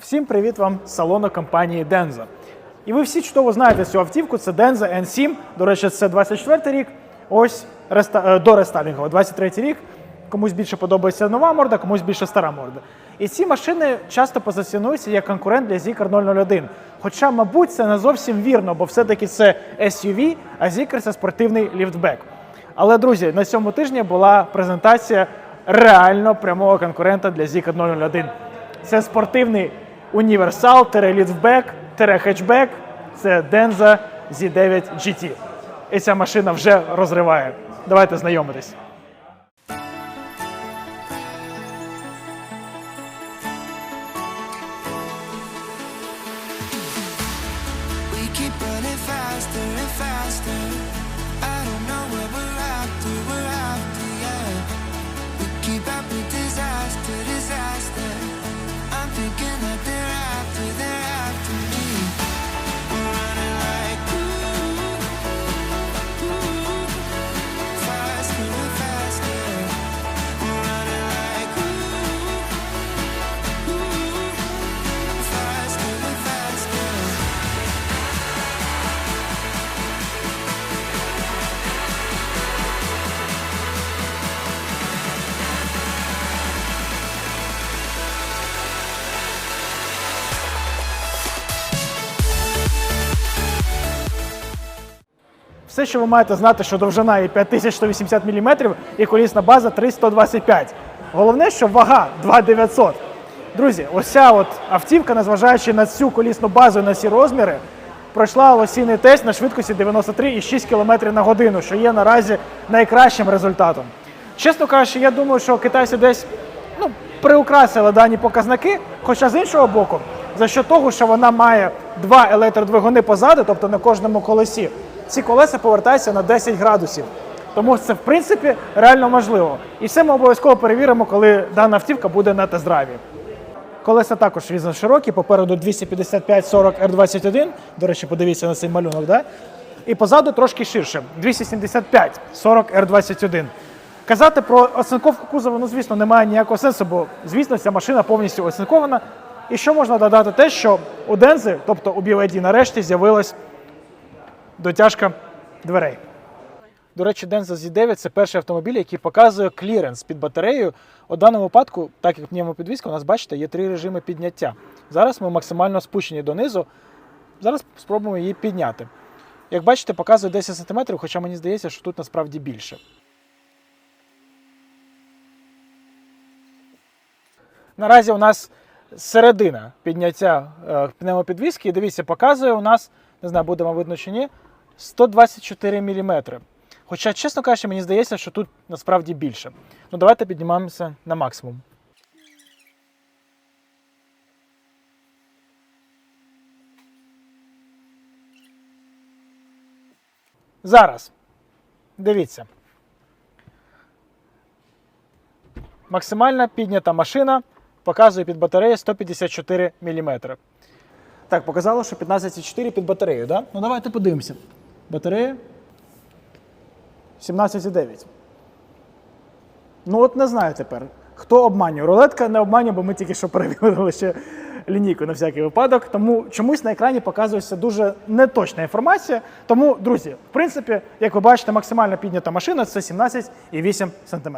Всім привіт вам з салону компанії Denza. І ви всі чудово знаєте цю автівку. Це Denza N7. До речі, це 24 рік. Ось реста... е, до рестайлінгу, 23 рік. Комусь більше подобається нова морда, комусь більше стара морда. І ці машини часто позиціонуються як конкурент для Zikr 001. Хоча, мабуть, це не зовсім вірно, бо все-таки це SUV, а Zikr – це спортивний ліфтбек. Але, друзі, на цьому тижні була презентація реально прямого конкурента для Zikr 001. Це спортивний універсал, ліфтбек, хетчбек. Це Denza Z9 GT. І ця машина вже розриває. Давайте знайомитись. Все, що ви маєте знати, що довжина є 5180 мм і колісна база 3125. Головне, що вага 2900. Друзі, ось ця от автівка, незважаючи на цю колісну базу і на ці розміри, пройшла осінний тест на швидкості 93,6 км на годину, що є наразі найкращим результатом. Чесно кажучи, я думаю, що китайці десь ну, приукрасили дані показники, хоча з іншого боку, за що того, що вона має два електродвигуни позаду, тобто на кожному колесі, ці колеса повертаються на 10 градусів. Тому це в принципі реально можливо. І все ми обов'язково перевіримо, коли дана автівка буде на тест-драйві. Колеса також різно широкі, попереду 255-40 R21. До речі, подивіться на цей малюнок, да? І позаду трошки ширше 275-40 R21. Казати про оцинковку кузова, ну звісно, немає ніякого сенсу, бо звісно, ця машина повністю оцинкована. І що можна додати, те, що у Дензи, тобто у BYD, нарешті з'явилась дотяжка дверей. До речі, Denza Z9 це перший автомобіль, який показує кліренс під батареєю. У даному випадку, так як пневмопідвізка, у нас бачите, є три режими підняття. Зараз ми максимально спущені донизу. Зараз спробуємо її підняти. Як бачите, показує 10 см, хоча мені здається, що тут насправді більше. Наразі у нас середина підняття е, пневмопідвіски. І дивіться, показує у нас, не знаю, буде вам видно чи ні, 124 мм. Хоча, чесно кажучи, мені здається, що тут насправді більше. Ну, давайте піднімаємося на максимум. Зараз. Дивіться. Максимальна піднята машина показує під батареєю 154 мм. Так, показало, що 15,4 під батареєю, да? Ну давайте подивимося. Батарея 17,9. Ну от не знаю тепер, хто обманює. Рулетка не обманює, бо ми тільки що перевірили ще лінійку на всякий випадок. Тому чомусь на екрані показується дуже неточна інформація. Тому, друзі, в принципі, як ви бачите, максимально піднята машина це 17,8 см.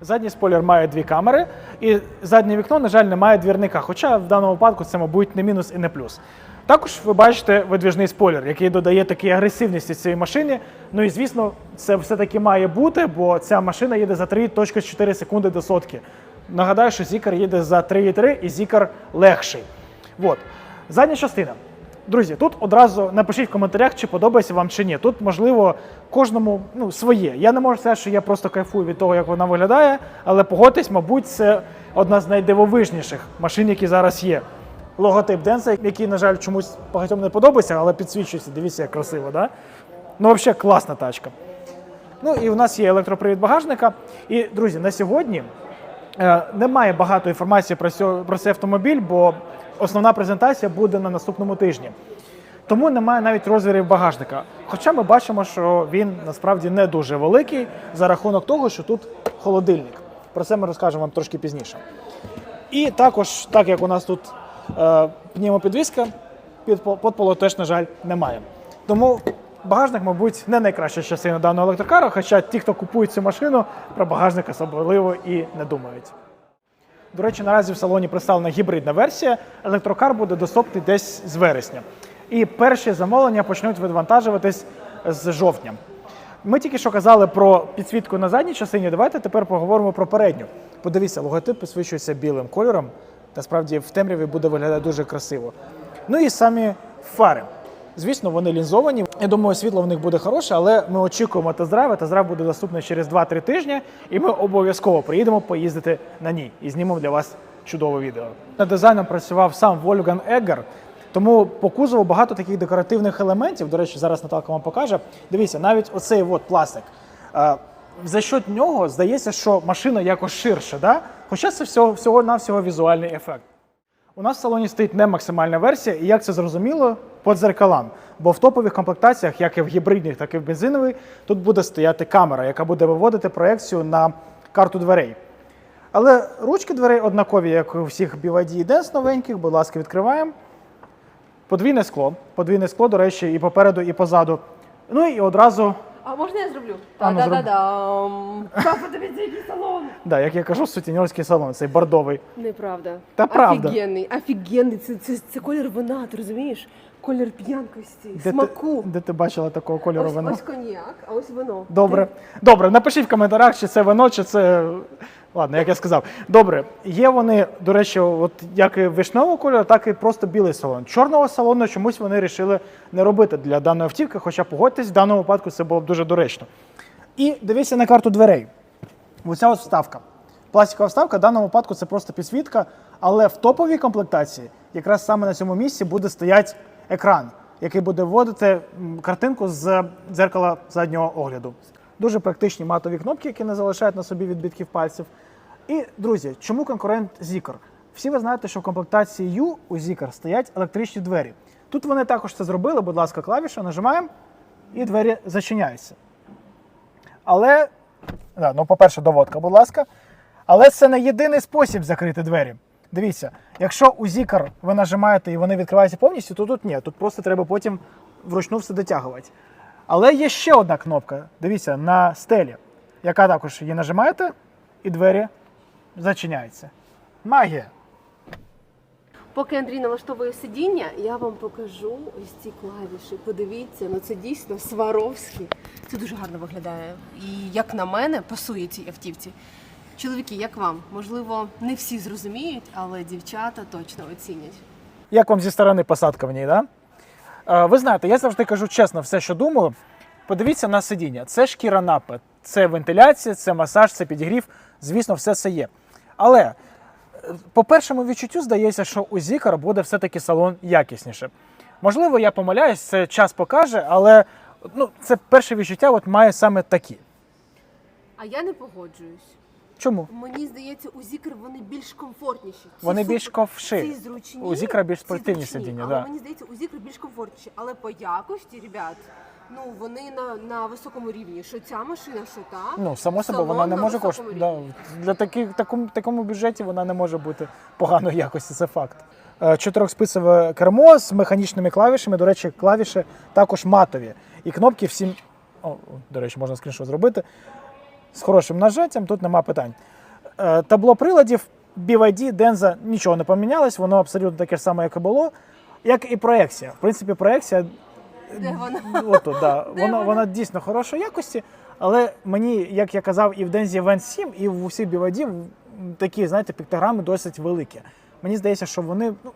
Задній спойлер має дві камери, і заднє вікно, на жаль, не має двірника. Хоча в даному випадку це, мабуть, не мінус і не плюс. Також ви бачите видвіжний спойлер, який додає такій агресивності цієї машині. Ну і звісно, це все-таки має бути, бо ця машина їде за 3.4 секунди до сотки. Нагадаю, що Zikr їде за 3,3 і Zikr легший. От. Задня частина. Друзі, тут одразу напишіть в коментарях, чи подобається вам чи ні. Тут, можливо, кожному ну, своє. Я не можу сказати, що я просто кайфую від того, як вона виглядає, але погодьтесь, мабуть, це одна з найдивовижніших машин, які зараз є. Логотип Денса, який, на жаль, чомусь багатьом не подобається, але підсвічується. Дивіться, як красиво, да? Ну, взагалі, класна тачка. Ну і у нас є електропривід багажника. І, друзі, на сьогодні Е, Немає багато інформації про, цьо- про цей автомобіль, бо основна презентація буде на наступному тижні. Тому немає навіть розмірів багажника. Хоча ми бачимо, що він насправді не дуже великий за рахунок того, що тут холодильник. Про це ми розкажемо вам трошки пізніше. І також, так як у нас тут Е, пневмопідвізка, під подполу теж, на жаль, немає. Тому багажник, мабуть, не найкраща частина даного електрокара, хоча ті, хто купують цю машину, про багажник особливо і не думають. До речі, наразі в салоні представлена гібридна версія. Електрокар буде доступний десь з вересня. І перші замовлення почнуть відвантажуватись з жовтня. Ми тільки що казали про підсвітку на задній частині. Давайте тепер поговоримо про передню. Подивіться, логотип підсвічується білим кольором. Насправді в темряві буде виглядати дуже красиво. Ну і самі фари. Звісно, вони лінзовані. Я думаю, світло в них буде хороше, але ми очікуємо тест-драйв. Тест-драйв буде доступний через 2-3 тижні, і ми обов'язково приїдемо поїздити на ній і знімемо для вас чудове відео. Над дизайном працював сам Вольган Еггер, тому по кузову багато таких декоративних елементів. До речі, зараз Наталка вам покаже. Дивіться, навіть оцей от пластик. Е, За счет нього здається, що машина якось ширше, да? Хоча це всього, всього навсього візуальний ефект. У нас в салоні стоїть не максимальна версія, і як це зрозуміло, по дзеркалам. Бо в топових комплектаціях, як і в гібридних, так і в бензиновій, тут буде стояти камера, яка буде виводити проекцію на карту дверей. Але ручки дверей однакові, як у всіх BYD Dance новеньких, будь ласка, відкриваємо. Подвійне скло. Подвійне скло, до речі, і попереду, і позаду. Ну і одразу, А можна я зроблю? А, ну, зроби. Та-да-да-дам. Подивіться, який салон. да, як я кажу, сутіньорський салон, цей бордовий. Неправда. Та правда. Офігенний, офігенний. Це, це, це колір вина, ти розумієш? Колір п'янкості, Де смаку. ти, де ти бачила такого кольору ось, вина? ось коньяк, а ось вино. Добре. Добре, напишіть в коментарях, чи це вино, чи це. Ладно, як я сказав. Добре, є вони, до речі, от як і вишневого кольору, так і просто білий салон. Чорного салону чомусь вони вирішили не робити для даної автівки, хоча погодьтесь, в даному випадку це було б дуже доречно. І дивіться на карту дверей. Оця от вставка. Пластикова вставка в даному випадку це просто підсвітка, але в топовій комплектації якраз саме на цьому місці буде стояти екран, який буде вводити картинку з дзеркала заднього огляду. Дуже практичні матові кнопки, які не залишають на собі відбитків пальців. І, друзі, чому конкурент Zikr? Всі ви знаєте, що в комплектації U у Zikr стоять електричні двері. Тут вони також це зробили, будь ласка, клавіша, нажимаємо, і двері зачиняються. Але, да, ну, по-перше, доводка, будь ласка. Але це не єдиний спосіб закрити двері. Дивіться, якщо у Zikr ви нажимаєте і вони відкриваються повністю, то тут ні. Тут просто треба потім вручну все дотягувати. Але є ще одна кнопка. Дивіться, на стелі, яка також її нажимаєте, і двері зачиняються. Магія. Поки Андрій налаштовує сидіння, я вам покажу ось ці клавіші. Подивіться, ну це дійсно Сваровський. Це дуже гарно виглядає. І як на мене, пасує цій автівці. Чоловіки, як вам? Можливо, не всі зрозуміють, але дівчата точно оцінять. Як вам зі сторони посадка в ній, да? Е, Ви знаєте, я завжди кажу чесно все, що думаю. Подивіться на сидіння. Це шкіра напад, це вентиляція, це масаж, це підігрів. Звісно, все це є. Але е, по першому відчуттю здається, що у Zikr буде все-таки салон якісніше. Можливо, я помиляюсь, це час покаже, але ну, це перше відчуття от має саме такі. А я не погоджуюсь. Чому? Мені здається, у Зікр вони більш комфортніші. Ці Вони супер- більш. Ці зручні. У Зікра більш спортивні сидіння, Але да. мені здається, у Зікр більш комфортніші. Але по якості, ребят, ну вони на, на високому рівні. Що ця машина, що та. Ну, само собою, вона не може коштувати. Да, для таких, такому, такому бюджеті вона не може бути поганої якості, це факт. Е, Чотирьохспицеве кермо з механічними клавішами. До речі, клавіші також матові. І кнопки всім. О, о, до речі, можна скріншот зробити. З хорошим нажаттям, тут нема питань. Е, Табло приладів BYD, Denza нічого не помінялось, воно абсолютно таке ж саме, як і було. Як і проекція. В принципі, проекція Де вона? Отут, да. Де вона, вона? вона дійсно хорошої якості, але мені, як я казав, і в Дензі Event 7, і в усіх м, такі, знаєте, піктограми досить великі. Мені здається, що вони ну,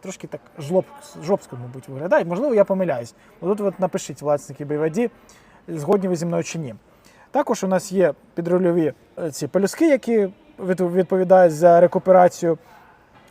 трошки так жлоб, жопсько, мабуть, виглядають. Можливо, я помиляюсь. Тут от напишіть, власники BYD, згодні ви зі мною чи ні. Також у нас є підрульові е, ці пелюски, які відповідають за рекуперацію.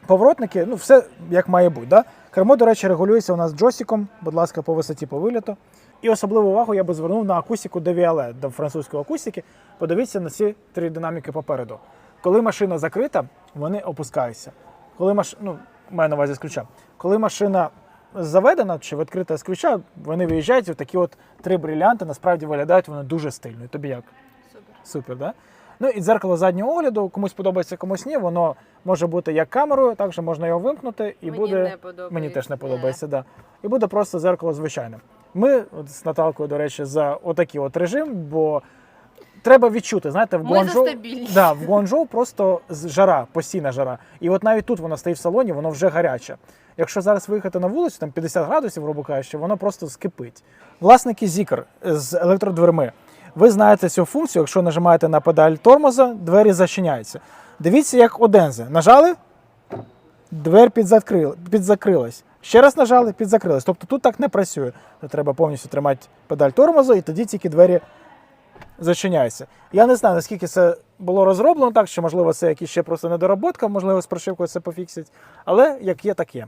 Поворотники, ну все як має бути. Да? Кермо, до речі, регулюється у нас джойстиком, будь ласка, по висоті по виліту. І особливу увагу я би звернув на акустику Devialet, до французької акустики. Подивіться на ці три динаміки попереду. Коли машина закрита, вони опускаються. Коли маш... ну, маю на увазі з ключа. Коли машина заведена чи відкрита з ключа, вони виїжджають і такі от три брилянти. Насправді виглядають вони дуже стильно. І Тобі як? Супер. Супер, да? Ну і дзеркало заднього огляду, комусь подобається, комусь ні. Воно може бути як камерою, також можна його вимкнути і Мені буде. не. Мені теж не подобається, да. І буде просто зеркало звичайне. Ми от з Наталкою, до речі, за отакий от режим, бо треба відчути, знаєте, в Гуанчжоу, да, в Гуанчжоу просто жара, постійна жара. І от навіть тут воно стоїть в салоні, воно вже гаряче. Якщо зараз виїхати на вулицю, там 50 градусів, грубо кажучи, воно просто скипить. Власники Zikr з електродверми. Ви знаєте цю функцію, якщо нажимаєте на педаль тормоза, двері зачиняються. Дивіться, як одензе. Нажали, двері підзакрили, підзакрилась. Ще раз нажали, підзакрилась. Тобто тут так не працює. Треба повністю тримати педаль тормозу, і тоді тільки двері зачиняються. Я не знаю, наскільки це було розроблено так, чи можливо це якісь ще просто недоработка, можливо, з прошивкою це пофіксять. Але як є, так є.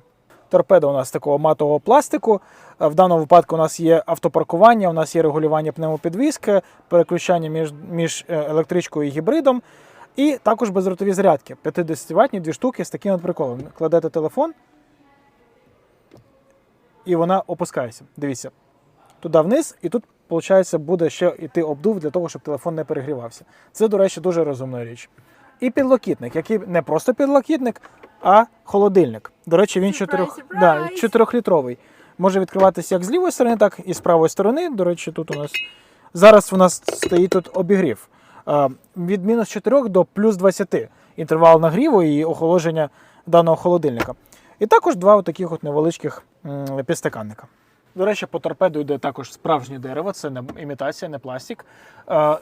Торпеда у нас такого матового пластику. Е, В даному випадку у нас є автопаркування, у нас є регулювання пневмопідвіски, переключання між, між е, електричкою і гібридом. І також безротові зарядки. 50 ватні дві штуки з таким от приколом. Кладете телефон, і вона опускається. Дивіться. Туди вниз, і тут, виходить, буде ще йти обдув для того, щоб телефон не перегрівався. Це, до речі, дуже розумна річ. І підлокітник, який не просто підлокітник, а холодильник. До речі, він Surprise, чотирьох, surprise! да. Може відкриватися як з лівої сторони, так і з правої сторони. До речі, тут у нас зараз у нас стоїть тут обігрів. Від мінус 4 до плюс 20 інтервал нагріву і охолодження даного холодильника. І також два таких от невеличких підстаканника. До речі, по торпеду йде також справжнє дерево, це не імітація, не пластик.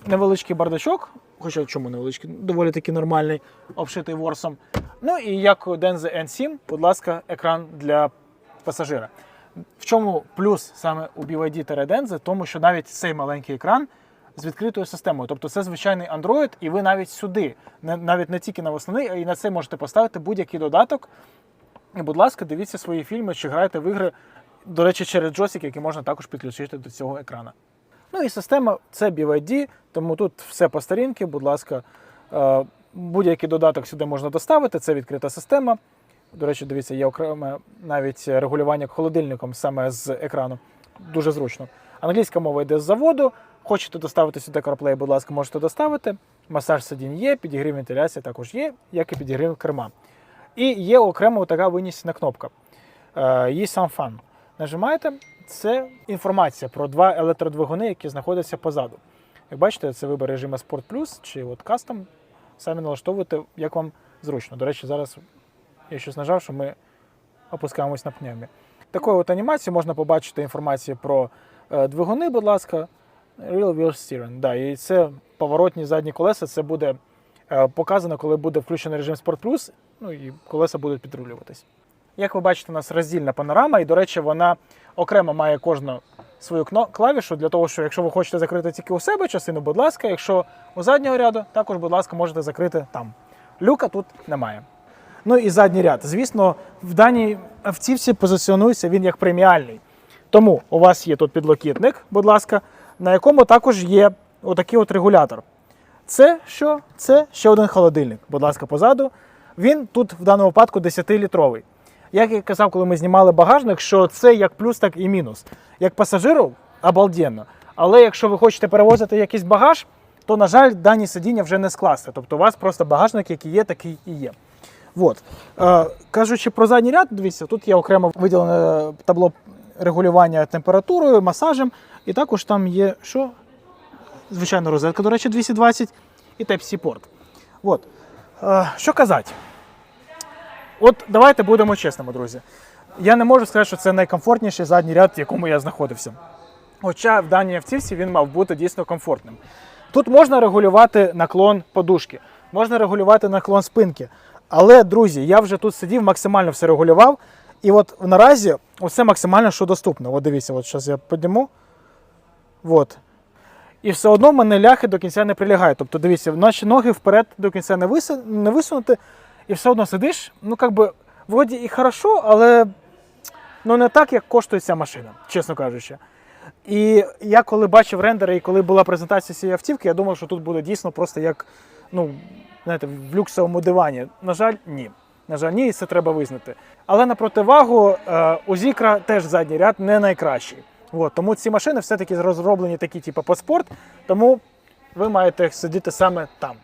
Невеличкий бардачок, хоча чому невеличкий, доволі таки нормальний, обшитий ворсом. Ну і як у Denze N7, будь ласка, екран для пасажира. В чому плюс саме у BYD Denze? Тому що навіть цей маленький екран з відкритою системою. Тобто це звичайний Android, і ви навіть сюди, навіть не тільки на основний, а й на це можете поставити будь-який додаток. І, будь ласка, дивіться свої фільми чи грайте в ігри, до речі, через джойстик, який можна також підключити до цього екрана. Ну і система це BYD, тому тут все по старінки, будь ласка, е, будь-який додаток сюди можна доставити, це відкрита система. До речі, дивіться, є окреме навіть регулювання холодильником саме з екрану. Дуже зручно. Англійська мова йде з заводу. Хочете доставити сюди CarPlay, будь ласка, можете доставити. Масаж сидінь є, підігрів вентиляції також є, як і підігрів керма. І є окремо така винесена кнопка. Е, Її сам фан. Нажимаєте, це інформація про два електродвигуни, які знаходяться позаду. Як бачите, це вибір режиму Sport Plus чи от Custom. Самі налаштовуєте, як вам зручно. До речі, зараз я щось нажав, що ми опускаємось на пневмі. Такою от анімацією можна побачити інформацію про е, двигуни, будь ласка, Real Wheel Steering. Да, і це поворотні задні колеса. Це буде е, показано, коли буде включений режим Sport Plus, ну і колеса будуть підрулюватись. Як ви бачите, у нас роздільна панорама, і, до речі, вона окремо має кожну свою клавішу для того, що якщо ви хочете закрити тільки у себе частину, будь ласка, якщо у заднього ряду, також, будь ласка, можете закрити там. Люка тут немає. Ну і задній ряд. Звісно, в даній автівці позиціонується він як преміальний. Тому у вас є тут підлокітник, будь ласка, на якому також є отакий от регулятор. Це що? Це ще один холодильник, будь ласка, позаду. Він тут в даному випадку 10-літровий. Як я казав, коли ми знімали багажник, що це як плюс, так і мінус. Як пасажиру обалденно. Але якщо ви хочете перевозити якийсь багаж, то, на жаль, дані сидіння вже не скласти. Тобто у вас просто багажник, який є, такий і є. От. Е, кажучи про задній ряд, дивіться, тут є окремо виділене табло регулювання температурою, масажем. І також там є що? Звичайно, розетка, до речі, 220 і Type-C порт. От. Е, що казати? От давайте будемо чесними, друзі. Я не можу сказати, що це найкомфортніший задній ряд, в якому я знаходився. Хоча в даній автівці він мав бути дійсно комфортним. Тут можна регулювати наклон подушки, можна регулювати наклон спинки. Але, друзі, я вже тут сидів, максимально все регулював. І от наразі усе максимально, що доступно. От дивіться, от зараз я підніму. От. І все одно мене ляхи до кінця не прилягають. Тобто, дивіться, наші ноги вперед до кінця не висунути, і все одно сидиш, ну як би, вроді і хорошо, але ну, не так, як коштує ця машина, чесно кажучи. І я коли бачив рендери і коли була презентація цієї автівки, я думав, що тут буде дійсно просто як ну, знаєте, в люксовому дивані. На жаль, ні. На жаль, ні, і це треба визнати. Але на противагу е, у Зікра теж задній ряд не найкращий. От, тому ці машини все-таки розроблені такі, типу, по спорт, тому ви маєте сидіти саме там.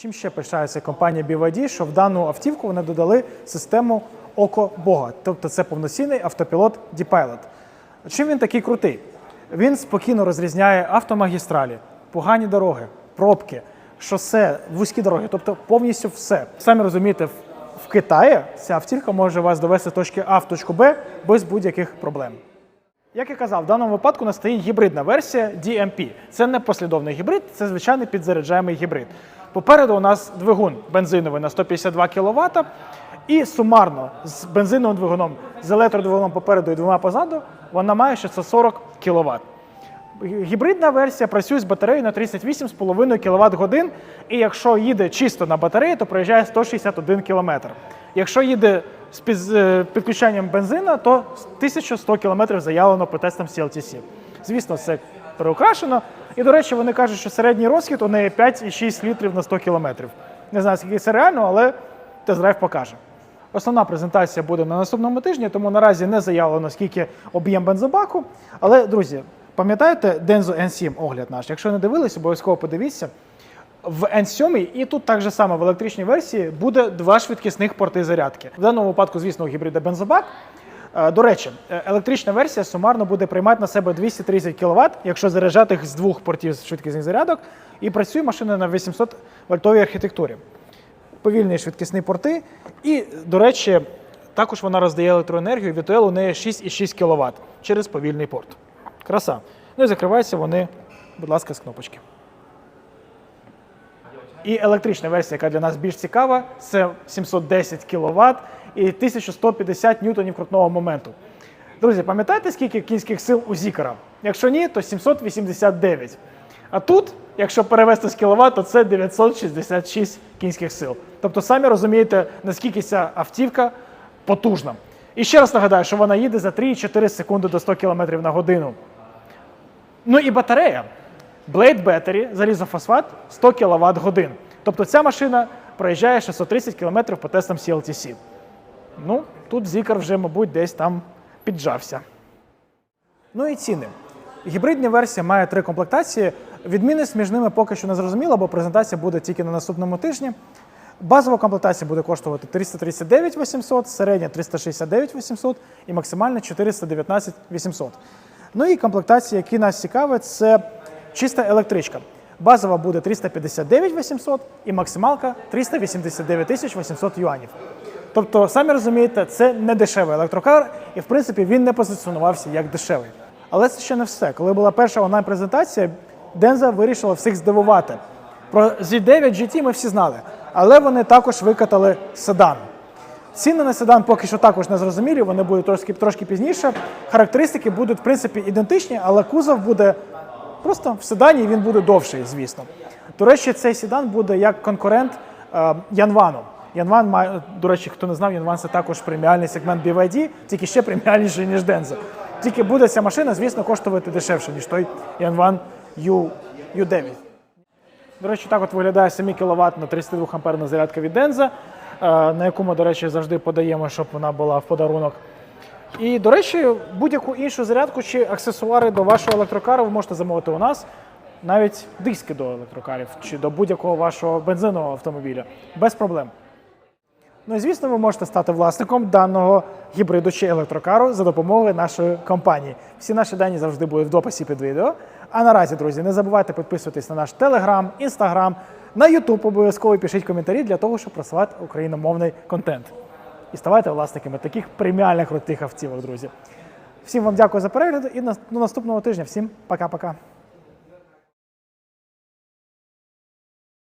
Чим ще пишається компанія BYD, що в дану автівку вони додали систему Око Бога, тобто це повноцінний автопілот D-Pilot. Чим він такий крутий? Він спокійно розрізняє автомагістралі, погані дороги, пробки, шосе, вузькі дороги, тобто повністю все. Самі розумієте, в- Китаї ця автівка може вас довести точки А в точку Б без будь-яких проблем. Як я казав, в даному випадку у нас стоїть гібридна версія DMP. Це не послідовний гібрид, це звичайний підзаряджаємий гібрид. Попереду у нас двигун бензиновий на 152 кВт, і сумарно з бензиновим двигуном, з електродвигуном попереду і двома позаду, вона має 640 кВт. Гібридна версія працює з батареєю на 38,5 кВт годин, і якщо їде чисто на батареї, то проїжджає 161 км. Якщо їде з під- підключенням бензина, то 1100 км заявлено по тестам CLTC. Звісно, це переукрашено. І, до речі, вони кажуть, що середній розхід у неї 5,6 літрів на 100 км. Не знаю, скільки це реально, але тест-драйв покаже. Основна презентація буде на наступному тижні, тому наразі не заявлено, скільки об'єм бензобаку. Але, друзі, пам'ятаєте Denso N7 огляд наш? Якщо не дивились, обов'язково подивіться. В N7 і тут так же само в електричній версії буде два швидкісних порти зарядки. В даному випадку, звісно, у гібрида бензобак. Е, До речі, е, електрична версія сумарно буде приймати на себе 230 кВт, якщо заряджати їх з двох портів швидкісних зарядок, і працює машина на 800 вольтовій архітектурі повільні швидкісні порти. І, до речі, також вона роздає електроенергію. VTL у неї 6,6 кВт через повільний порт. Краса. Ну і закриваються вони, будь ласка, з кнопочки. І електрична версія, яка для нас більш цікава, це 710 кВт і 1150 ньютонів крутного моменту. Друзі, пам'ятаєте, скільки кінських сил у Зікера? Якщо ні, то 789. А тут, якщо перевести з кіловат, то це 966 кінських сил. Тобто, самі розумієте, наскільки ця автівка потужна. І ще раз нагадаю, що вона їде за 3,4 секунди до 100 км на годину. Ну і батарея. Blade Battery, залізофосфат 100 кВт годин. Тобто ця машина проїжджає 630 км по тестам CLTC. Ну, тут Зікер вже, мабуть, десь там піджався. Ну і ціни. Гібридна версія має три комплектації. Відмінність між ними поки що не зрозуміла, бо презентація буде тільки на наступному тижні. Базова комплектація буде коштувати 339 800, середня 369 800 і максимальна 419 800. Ну і комплектації, які нас цікавить, це чиста електричка. Базова буде 359 800 і максималка 389 800 юанів. Тобто, самі розумієте, це не дешевий електрокар, і в принципі він не позиціонувався як дешевий. Але це ще не все. Коли була перша онлайн-презентація, Денза вирішила всіх здивувати. Про Z9 GT ми всі знали, але вони також викатали седан. Ціни на седан поки що також не зрозумілі, вони будуть трошки, трошки пізніше. Характеристики будуть, в принципі, ідентичні, але кузов буде просто в седані, і він буде довший, звісно. До речі, цей седан буде як конкурент е, Янвану. Янван має, до речі, хто не знав, Янван це також преміальний сегмент BYD, тільки ще преміальніший, ніж Денза. Тільки буде ця машина, звісно, коштувати дешевше, ніж той Янван U, U9. До речі, так от виглядає 7 кВт на 32 амперна зарядка від Денза, е, на яку ми, до речі, завжди подаємо, щоб вона була в подарунок. І, до речі, будь-яку іншу зарядку чи аксесуари до вашого електрокару ви можете замовити у нас. Навіть диски до електрокарів чи до будь-якого вашого бензинового автомобіля. Без проблем. Ну і звісно, ви можете стати власником даного гібриду чи електрокару за допомогою нашої компанії. Всі наші дані завжди будуть в дописі під відео. А наразі, друзі, не забувайте підписуватись на наш телеграм, інстаграм, на Ютуб обов'язково пишіть коментарі для того, щоб просувати україномовний контент. І ставайте власниками таких преміальних крутих автівок, друзі. Всім вам дякую за перегляд і до наступного тижня. Всім пока-пока.